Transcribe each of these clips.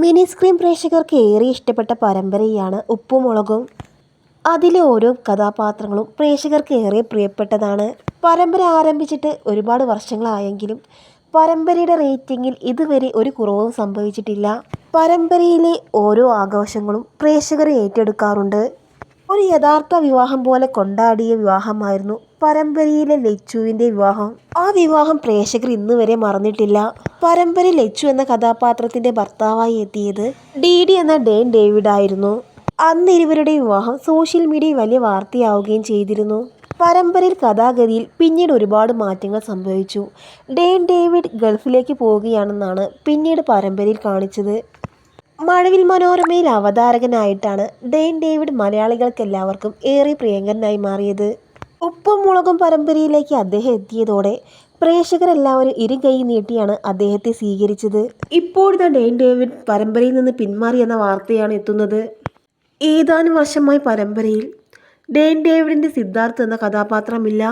Mini screen പ്രേക്ഷകർക്ക് ഏറെ ഇഷ്ടപ്പെട്ട പരമ്പരയാണ് ഉപ്പുമുളകും. അതിലെ ഓരോ കഥാപാത്രങ്ങളും പ്രേക്ഷകർക്ക് ഏറെ പ്രിയപ്പെട്ടതാണ്. പരമ്പര ആരംഭിച്ചിട്ട് ഒരുപാട് വർഷങ്ങളായെങ്കിലും പരമ്പരയുടെ റേറ്റിംഗിൽ ഇതുവരെ ഒരു കുറവും സംഭവിച്ചിട്ടില്ല. പരമ്പരയിലെ ഓരോ ആഘോഷങ്ങളും പ്രേക്ഷകർ ഏറ്റെടുക്കാറുണ്ട്. ഒരു യഥാർത്ഥ വിവാഹം പോലെ കൊണ്ടാടിയ വിവാഹമായിരുന്നു പരമ്പരയിലെ ലച്ചുവിന്റെ വിവാഹം. ആ വിവാഹം പ്രേക്ഷകർ ഇന്ന് വരെ മറന്നിട്ടില്ല. പരമ്പര ലച്ചു എന്ന കഥാപാത്രത്തിന്റെ ഭർത്താവായി എത്തിയത് ഡി ഡി എന്ന ഡേൻ ഡേവിഡ് ആയിരുന്നു. അന്ന് ഇരുവരുടെ വിവാഹം സോഷ്യൽ മീഡിയയിൽ വലിയ വാർത്തയാവുകയും ചെയ്തിരുന്നു. പരമ്പരയിൽ കഥാഗതിയിൽ പിന്നീട് ഒരുപാട് മാറ്റങ്ങൾ സംഭവിച്ചു. ഡേൻ ഡേവിഡ് ഗൾഫിലേക്ക് പോവുകയാണെന്നാണ് പിന്നീട് പരമ്പരയിൽ കാണിച്ചത്. മഴവിൽ മനോരമയിൽ അവതാരകനായിട്ടാണ് ഡെയിൻ ഡേവിഡ് മലയാളികൾക്കെല്ലാവർക്കും ഏറെ പ്രിയങ്കരനായി മാറിയത്. ഉപ്പും മുളകും പരമ്പരയിലേക്ക് അദ്ദേഹം എത്തിയതോടെ പ്രേക്ഷകരെല്ലാവരും ഇരു കൈ നീട്ടിയാണ് അദ്ദേഹത്തെ സ്വീകരിച്ചത്. ഇപ്പോഴത്തെ ഡെയിൻ ഡേവിഡ് പരമ്പരയിൽ നിന്ന് പിന്മാറി എന്ന വാർത്തയാണ് എത്തുന്നത്. ഏതാനും വർഷമായി പരമ്പരയിൽ ഡെയിൻ ഡേവിഡിന്റെ സിദ്ധാർത്ഥ് എന്ന കഥാപാത്രമില്ല.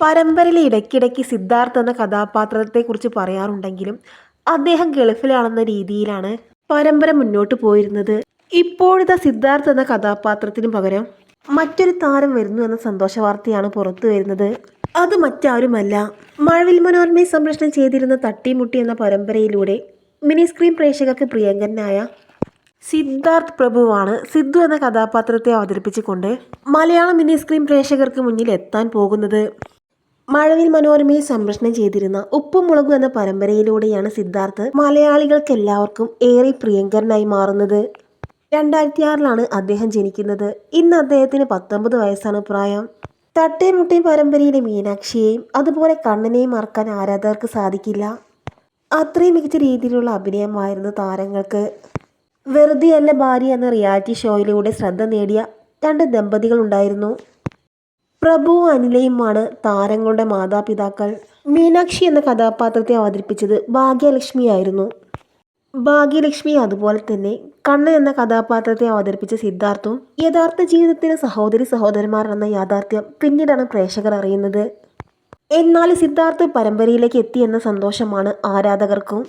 പരമ്പരയിലെ ഇടയ്ക്കിടയ്ക്ക് സിദ്ധാർത്ഥ് എന്ന കഥാപാത്രത്തെക്കുറിച്ച് പറയാറുണ്ടെങ്കിലും അദ്ദേഹം ഗൾഫിലാണെന്ന രീതിയിലാണ് പരമ്പര മുന്നോട്ട് പോയിരുന്നത് ഇപ്പോഴത്തെ സിദ്ധാർത്ഥ് എന്ന കഥാപാത്രത്തിന് പകരം മറ്റൊരു താരം വരുന്നു എന്ന സന്തോഷ വാർത്തയാണ് പുറത്തു വരുന്നത്. അത് മറ്റാരുമല്ല. മഴവിൽ മനോരമയെ സംപ്രേഷണം ചെയ്തിരുന്ന തട്ടിമുട്ടി എന്ന പരമ്പരയിലൂടെ മിനി സ്ക്രീൻ പ്രേക്ഷകർക്ക് പ്രിയങ്കരനായ സിദ്ധാർത്ഥ് പ്രഭുവാണ് സിദ്ധു എന്ന കഥാപാത്രത്തെ അവതരിപ്പിച്ചുകൊണ്ട് മലയാളം മിനി സ്ക്രീൻ പ്രേക്ഷകർക്ക് മുന്നിൽ എത്താൻ പോകുന്നത്. മഴവിൽ മനോരമയിൽ സംപ്രേഷണം ചെയ്തിരുന്ന ഉപ്പും മുളകും എന്ന പരമ്പരയിലൂടെയാണ് സിദ്ധാർത്ഥ് മലയാളികൾക്ക് എല്ലാവർക്കും ഏറെ പ്രിയങ്കരനായി മാറുന്നത്. രണ്ടായിരത്തി ആറിലാണ് അദ്ദേഹം ജനിക്കുന്നത്. ഇന്ന് അദ്ദേഹത്തിന് പത്തൊമ്പത് വയസ്സാണ് പ്രായം. തട്ടേ മുട്ടേം പരമ്പരയിലെ മീനാക്ഷിയെയും അതുപോലെ കണ്ണനെയും മറക്കാൻ ആരാധകർക്ക് സാധിക്കില്ല. അത്രയും മികച്ച രീതിയിലുള്ള അഭിനയമായിരുന്നു താരങ്ങൾക്ക്. വെറുതെയല്ല ഭാര്യ എന്ന റിയാലിറ്റി ഷോയിലൂടെ ശ്രദ്ധ നേടിയ രണ്ട് ദമ്പതികൾ ഉണ്ടായിരുന്നു പ്രഭു അനിലയുമാണ് താരങ്ങളുടെ മാതാപിതാക്കൾ. മീനാക്ഷി എന്ന കഥാപാത്രത്തെ അവതരിപ്പിച്ചത് ഭാഗ്യലക്ഷ്മിയായിരുന്നു ഭാഗ്യലക്ഷ്മി അതുപോലെ തന്നെ കണ്ണൻ എന്ന കഥാപാത്രത്തെ അവതരിപ്പിച്ച സിദ്ധാർത്ഥും യഥാർത്ഥ ജീവിതത്തിലെ സഹോദരി സഹോദരന്മാർ എന്ന യാഥാർത്ഥ്യം പിന്നീടാണ് പ്രേക്ഷകർ അറിയുന്നത്. എന്നാൽ സിദ്ധാർത്ഥ് പരമ്പരയിലേക്ക് എത്തിയെന്ന സന്തോഷമാണ് ആരാധകർക്കും.